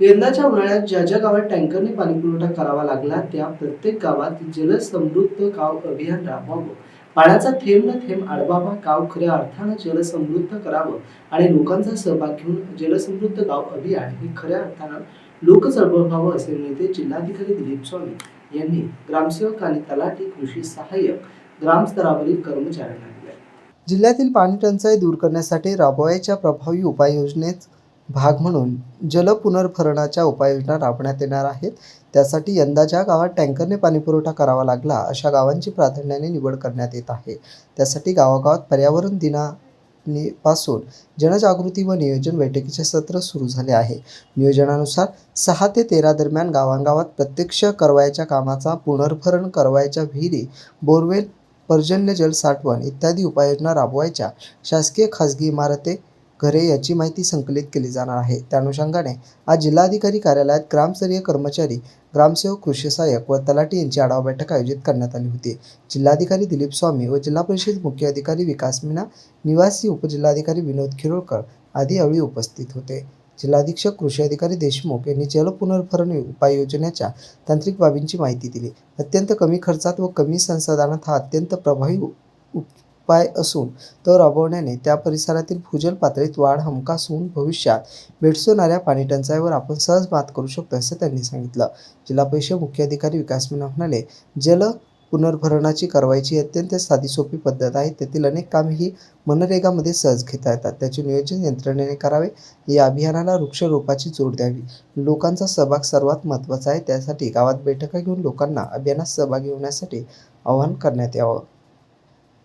यंदाच्या उन्हाळ्यात ज्या ज्या गावात टँकरने पाणी पुरवठा करावा लागला त्या प्रत्येक गावात जलसमृद्ध गाव अभियान राबवावं. पाण्याचा थेंब न थेंब आडवावा गाव खऱ्या अर्थानं जलसमृद्ध करावं आणि लोकांचा सहभाग घेऊन जलसमृद्ध गाव अभियान हे खऱ्या अर्थानं लोकचळवळ व्हावं असे नेते जिल्हाधिकारी दिलीप स्वामी यांनी ग्रामसेवक आणि तलाठी कृषी सहाय्यक ग्रामस्तरावरील कर्मचाऱ्यांना दिले. जिल्ह्यातील पाणी टंचाई दूर करण्यासाठी राबवायच्या प्रभावी उपाययोजनेत भाग म्हणून जल पुनर्भरणाच्या उपाययोजना राबवण्यात येणार आहेत. त्यासाठी यंदा ज्या गावात टँकरने पाणीपुरवठा करावा लागला अशा गावांची प्राधान्याने निवड करण्यात येत आहे. त्यासाठी गावागावात पर्यावरण दिनापासून जनजागृती व नियोजन बैठकीचे सत्र सुरू झाले आहे. नियोजनानुसार सहा ते तेरा दरम्यान गावांगावात प्रत्यक्ष करवायच्या कामाचा पुनर्भरण करवायच्या विहिरी बोरवेल पर्जन्य जल साठवण इत्यादी उपाययोजना राबवायच्या शासकीय खाजगी इमारते घरे याची माहिती संकलित केली जाणार आहे. त्या अनुषंगाने आज जिल्हाधिकारी कार्यालयात ग्रामस्तरीय कर्मचारी ग्रामसेवक कृषी सहाय्यक व तलाठी यांची आढावा बैठक आयोजित करण्यात आली होती. जिल्हाधिकारी दिलीप स्वामी व जिल्हा परिषद मुख्य अधिकारी विकास मीना निवासी उपजिल्हाधिकारी विनोद खिरोळकर आदी यावेळी उपस्थित होते. जिल्हाधीक्षक कृषी अधिकारी देशमुख यांनी जल पुनर्भरण उपाययोजनेच्या तांत्रिक बाबींची माहिती दिली. अत्यंत कमी खर्चात व कमी संसाधनात हा अत्यंत प्रभावी उप उपाय असून तो राबवण्याने त्या परिसरातील भूजल पातळीत वाढ हमखास होऊन भविष्यात भेडसवणाऱ्या पाणी टंचाईवर आपण सहज मात करू शकतो असं त्यांनी सांगितलं. जिल्हा परिषद मुख्य अधिकारी विकास मीना म्हणाले जल पुनर्भरणाची कारवाईची अत्यंत साधी सोपी पद्धत आहे. त्यातील अनेक कामे ही मनरेगामध्ये सहज घेता येतात. त्याचे नियोजन यंत्रणेने करावे. या अभियानाला वृक्षरोपाची जोड द्यावी. लोकांचा सहभाग सर्वात महत्त्वाचा आहे. त्यासाठी गावात बैठका घेऊन लोकांना अभियानात सहभागी होण्यासाठी आवाहन करण्यात यावं.